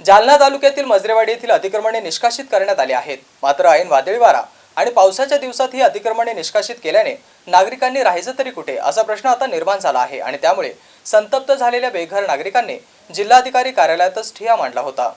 जालना तालुक्यातील मजरेवाडी येथील अतिक्रमणे निष्कासित करण्यात आली आहेत. मात्र ऐन वादळी वारा आणि पावसाच्या दिवसात ही अतिक्रमणे निष्कासित केल्याने नागरिकांनी राहायचं तरी कुठे असा प्रश्न आता निर्माण झाला आहे आणि त्यामुळे संतप्त झालेल्या बेघर नागरिकांनी जिल्हाधिकारी कार्यालयातच ठिया मांडला होता.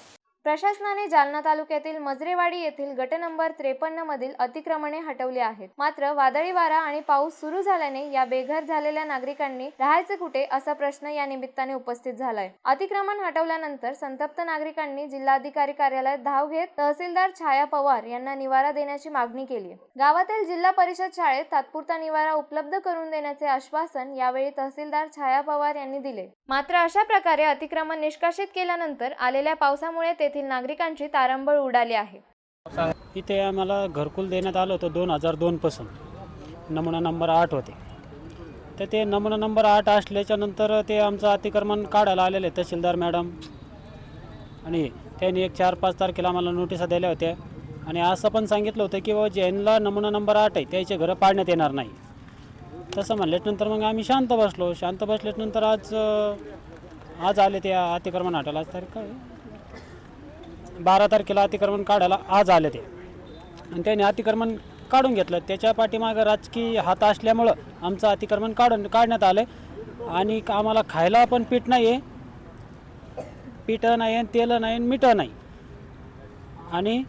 प्रशासनाने जालना तालुक्यातील मजरेवाडी येथील गट नंबर त्रेपन्न मधील अतिक्रमणे हटवली आहेत. मात्र वादळी वारा आणि पाऊस सुरू झाल्याने या बेघर झालेल्या नागरिकांनी राहायचे कुठे असा प्रश्न या निमित्ताने उपस्थित झालाय. अतिक्रमण हटवल्यानंतर संतप्त नागरिकांनी जिल्हाधिकारी कार्यालयात धाव घेत तहसीलदार छाया पवार यांना निवारा देण्याची मागणी केली गावातील जिल्हा परिषद शाळेत तात्पुरता निवारा उपलब्ध करून देण्याचे आश्वासन यावेळी तहसीलदार छाया पवार यांनी दिले. मात्र अशा प्रकारे अतिक्रमण निष्कासित केल्यानंतर आलेल्या पावसामुळे येथील नागरिकांची तारंबळ उडाली आहे. इथे आम्हाला घरकुल देण्यात आलं होतं दोन हजार दोनपासून नमुना नंबर आठ होते. तर ते नमुना नंबर आठ असल्याच्या नंतर ते आमचं अतिक्रमण काढायला आलेले तहसीलदार मॅडम. आणि त्यांनी एक चार पाच तारखेला आम्हाला नोटिसा दिल्या होत्या. आणि असं पण सांगितलं होतं की बाबा ज्यांना नमुना नंबर आठ आहे त्याचे घरं पाडण्यात येणार नाही. तसं म्हणल्याच्यानंतर मग आम्ही शांत बसलो. शांत बसल्याच्यानंतर आज आज आले ते अतिक्रमण हटायला. आज तारीख काय? बारा तारखेला अतिक्रमण काढायला आज आले ते. आणि त्याने अतिक्रमण काढून घेतलं. त्याच्या पाठीमागं राजकीय हात असल्यामुळं आमचं अतिक्रमण काढून काढण्यात आलं आणि आम्हाला खायला पण पीठ नाही आहे पीठं नाही आणि तेलं नाही आणि मिठं नाही. आणि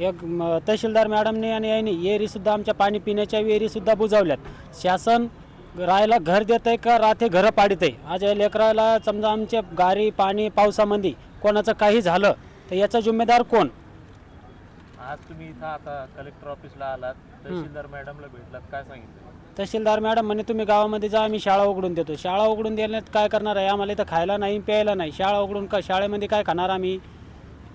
एक म- तहसीलदार मॅडमने आणि यांनी येरीसुद्धा आमच्या पाणी पिण्याच्या विहिरीसुद्धा बुजावल्यात. शासन राहायला घर देत आहे का राहते घरं पाडित आहे आज या लेकराला समजा आमच्या गारी पाणी पावसामध्ये कोणाचं काही झालं तर याचा जिम्मेदार कोण? आज तुम्ही इथं आता कलेक्टर ऑफिसला आलात. तहसीलदार मॅडमला भेटलात. काय सांगितलं? तहसीलदार मॅडम म्हणे तुम्ही गावामध्ये जा आम्ही शाळा उघडून देतो. शाळा उघडून देण्यात काय करणार आहे? आम्हाला इथं खायला नाही प्यायला नाही. शाळा उघडून का शाळेमध्ये काय खाणार आम्ही?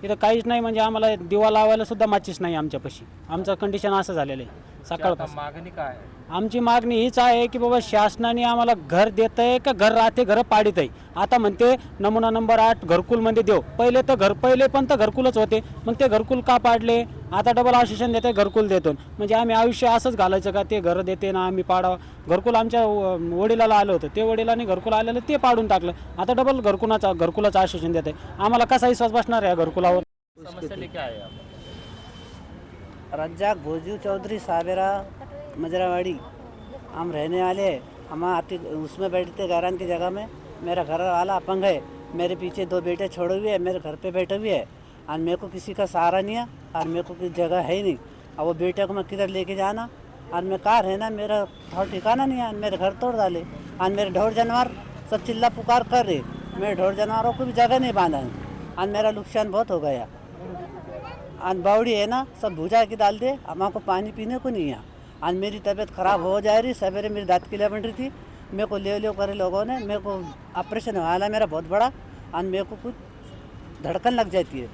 इथं काहीच नाही म्हणजे आम्हाला दिवा लावायला सुद्धा माचीस नाही आमच्यापाशी. आमचं कंडिशन असं झालेलं आहे. सकाळपासून मागणी काय? आहे आमची मागणी हीच आहे की बाबा शासनाने आम्हाला घर देत आहे का घर राहते घरं पाडित आहे आता म्हणते नमुना नंबर आठ घरकुलमध्ये देऊ पहिले तर घर पहिले पण तर घरकुलच होते. मग ते घरकुल का पाडले? आता डबल आश्वासन देते घरकुल देतो म्हणजे आम्ही आयुष्य असंच घालायचं का? ते घर देते ना आम्ही पाडावं. घरकुल आमच्या वडिलाला आलं होतं. ते वडिलांनी घरकुल आलेलं ते पाडून टाकलं. आता डबल घरकुलाचा घरकुलाचं आश्वासन देते आम्हाला कसा विश्वास बसणार आहे या घरकुलावर? समस्या आए आप रज्जाक भोजू चौधरी साबेरा मजरावाड़ी, हम रहने वाले हम आती, उसमें बैठते घरान की जगह में। मेरा घर वाला अपंग है, मेरे पीछे दो बेटे छोड़े हुए हैं, मेरे घर पे बैठे हुए हैं। और मेरे को किसी का सहारा नहीं है, और मेरे को किसी जगह है ही नहीं। और वो बेटे को मैं किधर लेके जाना? और मैं कहाँ रहना? मेरा ठौर ठिकाना नहीं है मेरे घर तोड़ डाले। और मेरे ढोर जानवर सब चिल्ला पुकार कर रहे मेरे ढोर जानवरों को भी जगह नहीं बांधा है। और मेरा नुकसान बहुत हो गया। और बावड़ी है ना, सब भुजा के डाल दे हमारे को पानी पीने को नहीं है। आज मेरी तबीयत खराब हो जा रही, सवेरे मेरी दांत किला बन रही थी, मेरे को ले ले करे लोगों ने, मेरे को ऑपरेशन हुआ मेरा बहुत बड़ा और मेरे को कुछ धड़कन लग जाती है।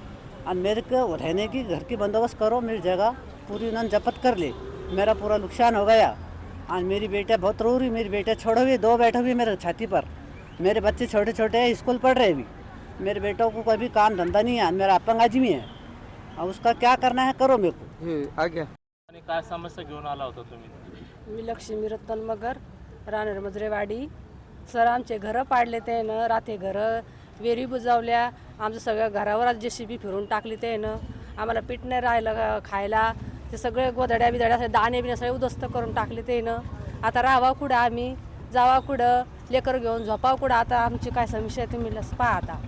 और मेरे को रहने की, घर की बंदोबस्त करो, मेरी जगह पूरी उन्होंने जपत कर ले, मेरा पूरा नुकसान हो गया। और मेरी बेटे बहुत रो रही, मेरी बेटे छोड़े हुए दो बैठे हुए मेरे छाती पर। मेरे बच्चे छोटे छोटे हैं, स्कूल पढ़ रहे अभी मेरे बेटों को कोई भी काम धंधा नहीं है मेरा अपंग आदमी है। उसका क्या करना है करो मेरे को। आणि काय समस्या घेऊन आला होता तुम्ही? मी लक्ष्मी रत्न मगर राहणार मजरेवाडी सर आमचे घरं पाडले त्यानं राते घरं वेरी बुजावल्या. आमचं सगळ्या घरावर जे शिबी फिरून टाकली त्यानं. आम्हाला पीठ नाही राहिलं का खायला. ते सगळे गोधड्या बिधड्या सगळे दाणे बिणे सगळे उद्ध्वस्त करून टाकले त्यानं. आता राहावा कुठं आम्ही? जावा कुठं? लेकर घेऊन झोपावं कुठं? आता आमची काय समस्या आहे तुम्ही लस पहा आता.